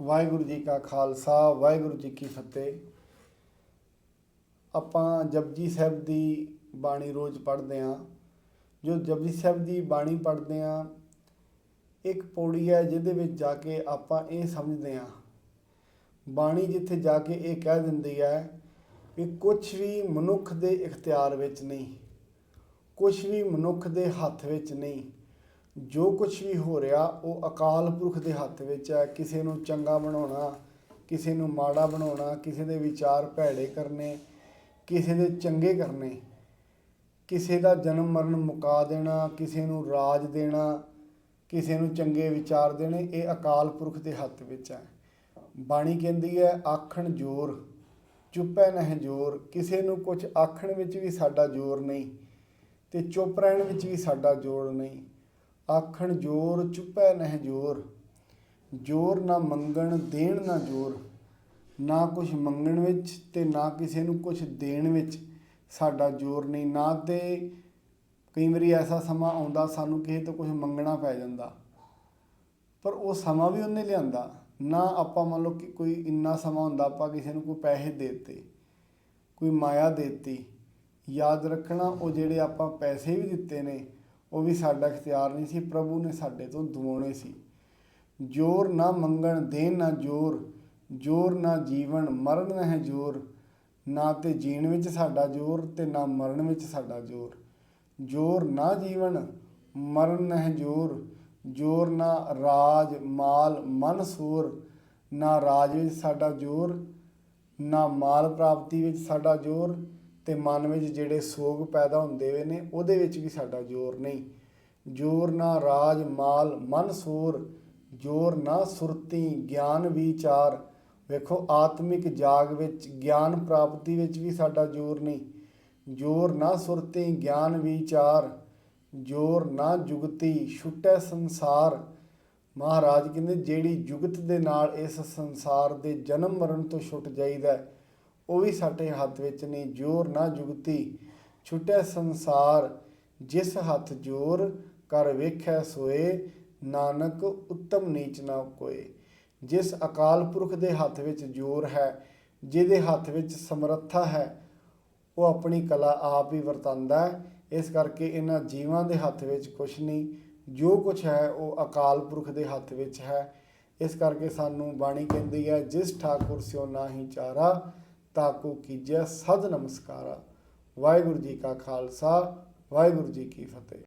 ਵਾਹਿਗੁਰੂ ਜੀ ਕਾ ਖਾਲਸਾ, ਵਾਹਿਗੁਰੂ ਜੀ ਕੀ ਫਤਿਹ। ਆਪਾਂ ਜਪਜੀ ਸਾਹਿਬ ਦੀ ਬਾਣੀ ਰੋਜ਼ ਪੜ੍ਹਦੇ ਆਂ ਜੋ ਜਪਜੀ ਸਾਹਿਬ ਦੀ ਬਾਣੀ ਪੜ੍ਹਦੇ ਆਂ ਇੱਕ ਪੌੜੀ ਹੈ ਜਿਹਦੇ ਵਿੱਚ ਜਾ ਕੇ ਆਪਾਂ ਇਹ ਸਮਝਦੇ ਆਂ ਬਾਣੀ ਜਿੱਥੇ ਜਾ ਕੇ ਇਹ ਕਹਿ ਦਿੰਦੀ ਹੈ ਕਿ ਕੁਝ ਵੀ ਮਨੁੱਖ ਦੇ ਇਖਤਿਆਰ ਵਿੱਚ ਨਹੀਂ ਕੁਝ ਵੀ ਮਨੁੱਖ ਦੇ ਹੱਥ ਵਿੱਚ ਨਹੀਂ ਜੋ ਕੁਝ ਵੀ ਹੋ ਰਿਹਾ, ਉਹ ਅਕਾਲ ਪੁਰਖ ਦੇ ਹੱਥ ਵਿੱਚ ਹੈ। ਕਿਸੇ ਨੂੰ ਚੰਗਾ ਬਣਾਉਣਾ, ਕਿਸੇ ਨੂੰ ਮਾੜਾ ਬਣਾਉਣਾ, ਕਿਸੇ ਦੇ ਵਿਚਾਰ ਭੈੜੇ ਕਰਨੇ, ਕਿਸੇ ਦੇ ਚੰਗੇ ਕਰਨੇ, ਕਿਸੇ ਦਾ ਜਨਮ ਮਰਨ ਮੁਕਾ ਦੇਣਾ, ਕਿਸੇ ਨੂੰ ਰਾਜ ਦੇਣਾ, ਕਿਸੇ ਨੂੰ ਚੰਗੇ ਵਿਚਾਰ ਦੇਣੇ, ਇਹ ਅਕਾਲ ਪੁਰਖ ਦੇ ਹੱਥ ਵਿੱਚ ਹੈ। ਬਾਣੀ ਕਹਿੰਦੀ ਹੈ, ਆਖਣ ਜੋਰ, ਚੁੱਪੈ ਨਹਿ ਜੋਰ। ਕਿਸੇ ਨੂੰ ਕੁਝ ਆਖਣ ਵਿੱਚ ਵੀ ਸਾਡਾ ਜੋਰ ਨਹੀਂ ਤੇ ਚੁੱਪ ਰਹਿਣ ਵਿੱਚ ਵੀ ਸਾਡਾ ਜੋਰ ਨਹੀਂ। ਆਖਣ ਜੋਰ ਚੁੱਪੈ ਨਹਿ ਜੋਰ ਜੋਰ ਨਾ ਮੰਗਣ ਦੇਣ ਨਾ ਜੋਰ, ਨਾ ਕੁਝ ਮੰਗਣ ਵਿੱਚ ਤੇ ਨਾ ਕਿਸੇ ਨੂੰ ਕੁਝ ਦੇਣ ਵਿੱਚ ਸਾਡਾ ਜੋਰ ਨਹੀਂ, ਨਾ ਤੇ ਕਈ ਵਾਰੀ ਐਸਾ ਸਮਾਂ ਆਉਂਦਾ ਸਾਨੂੰ ਕਿਸੇ ਤੋਂ ਕੁਝ ਮੰਗਣਾ ਪੈ ਜਾਂਦਾ, ਪਰ ਉਹ ਸਮਾਂ ਵੀ ਉਹਨੇ ਲਿਆਂਦਾ, ਨਾ ਆਪਾਂ ਮੰਨ ਲਓ ਕਿ ਕੋਈ ਇੰਨਾ ਸਮਾਂ ਹੁੰਦਾ ਆਪਾਂ ਕਿਸੇ ਨੂੰ ਕੋਈ ਪੈਸੇ ਦੇਤੇ, ਕੋਈ ਮਾਇਆ ਦੇਤੀ, ਯਾਦ ਰੱਖਣਾ ਉਹ ਜਿਹੜੇ ਆਪਾਂ ਪੈਸੇ ਵੀ ਦਿੱਤੇ ਨੇ ਉਹ ਵੀ ਸਾਡਾ ਇਖਤਿਆਰ ਨਹੀਂ ਸੀ, ਪ੍ਰਭੂ ਨੇ ਸਾਡੇ ਤੋਂ ਦਵਾਉਣੇ ਸੀ। ਜੋਰ ਨਾ ਮੰਗਣ, ਦੇਣ ਨਾ ਜੋਰ ਜੋਰ ਨਾ ਜੀਵਨ, ਮਰਨ ਨਾ ਹੈ ਜੋਰ, ਨਾ ਤੇ ਜੀਣ ਵਿੱਚ ਸਾਡਾ ਜੋਰ ਤੇ ਨਾ ਮਰਨ ਵਿੱਚ ਸਾਡਾ ਜੋਰ। ਜੋਰ ਨਾ ਜੀਵਨ, ਮਰਨ ਨਾ ਹੈ ਜੋਰ ਜੋਰ ਨਾ ਰਾਜ, ਮਾਲ, ਮਨ ਸੂਰ, ਨਾ ਰਾਜ ਵਿੱਚ ਸਾਡਾ ਜੋਰ, ਨਾ ਮਾਲ ਪ੍ਰਾਪਤੀ ਵਿੱਚ ਸਾਡਾ ਜੋਰ ਤੇ ਮਨ ਵਿੱਚ ਜਿਹੜੇ ਸੋਗ ਪੈਦਾ ਹੁੰਦੇ ਹੋਏ ਨੇ, ਉਹਦੇ ਵਿੱਚ ਵੀ ਸਾਡਾ ਜੋਰ ਨਹੀਂ। ਜੋਰ ਨਾ ਰਾਜ ਮਾਲ, ਮਨ ਸੂਰ। ਜੋਰ ਨਾ ਸੁਰਤੀ, ਗਿਆਨ ਵਿਚਾਰ। ਵੇਖੋ, ਆਤਮਿਕ ਜਾਗ ਵਿੱਚ, ਗਿਆਨ ਪ੍ਰਾਪਤੀ ਵਿੱਚ ਵੀ ਸਾਡਾ ਜੋਰ ਨਹੀਂ। ਜੋਰ ਨਾ ਸੁਰਤੀ, ਗਿਆਨ ਵਿਚਾਰ। ਜੋਰ ਨਾ ਜੁਗਤੀ, ਛੁੱਟੈ ਸੰਸਾਰ। ਮਹਾਰਾਜ ਕਹਿੰਦੇ, ਜਿਹੜੀ ਜੁਗਤ ਦੇ ਨਾਲ ਇਸ ਸੰਸਾਰ ਦੇ ਜਨਮ ਮਰਨ ਤੋਂ ਛੁੱਟ ਜਾਈਦਾ ਉਹ ਵੀ ਸਾਡੇ ਹੱਥ ਵਿੱਚ ਨਹੀਂ ਜੋਰ ਨਾ ਜੁਗਤੀ। ਛੁੱਟੈ ਸੰਸਾਰ, ਜਿਸ ਹੱਥ ਜੋਰ ਕਰ ਵੇਖੈ ਸੋਏ, ਨਾਨਕ ਉੱਤਮ ਨੀਚ ਨਾ ਕੋਏ। ਜਿਸ ਅਕਾਲ ਪੁਰਖ ਦੇ ਹੱਥ ਵਿੱਚ ਜੋਰ ਹੈ, ਜਿਹਦੇ ਹੱਥ ਵਿੱਚ ਸਮਰੱਥਾ ਹੈ, ਉਹ ਆਪਣੀ ਕਲਾ ਆਪ ਹੀ ਵਰਤਾਂਦਾ ਹੈ। ਇਸ ਕਰਕੇ ਇਹਨਾਂ ਜੀਵਾਂ ਦੇ ਹੱਥ ਵਿੱਚ ਕੁਝ ਨਹੀਂ ਜੋ ਕੁਝ ਹੈ ਉਹ ਅਕਾਲ ਪੁਰਖ ਦੇ ਹੱਥ ਵਿੱਚ ਹੈ। ਇਸ ਕਰਕੇ ਸਾਨੂੰ ਬਾਣੀ ਕਹਿੰਦੀ ਹੈ, ਜਿਸ ਠਾਕੁਰ ਸਿਓ ਨਾਹੀ ਚਾਰਾ ਤਾਕੂ ਕੀਜੈ ਸਦ ਨਮਸਕਾਰਾ। ਵਾਹਿਗੁਰੂ ਜੀ ਕਾ ਖਾਲਸਾ ਵਾਹਿਗੁਰੂ ਜੀ ਕੀ ਫਤਿਹ।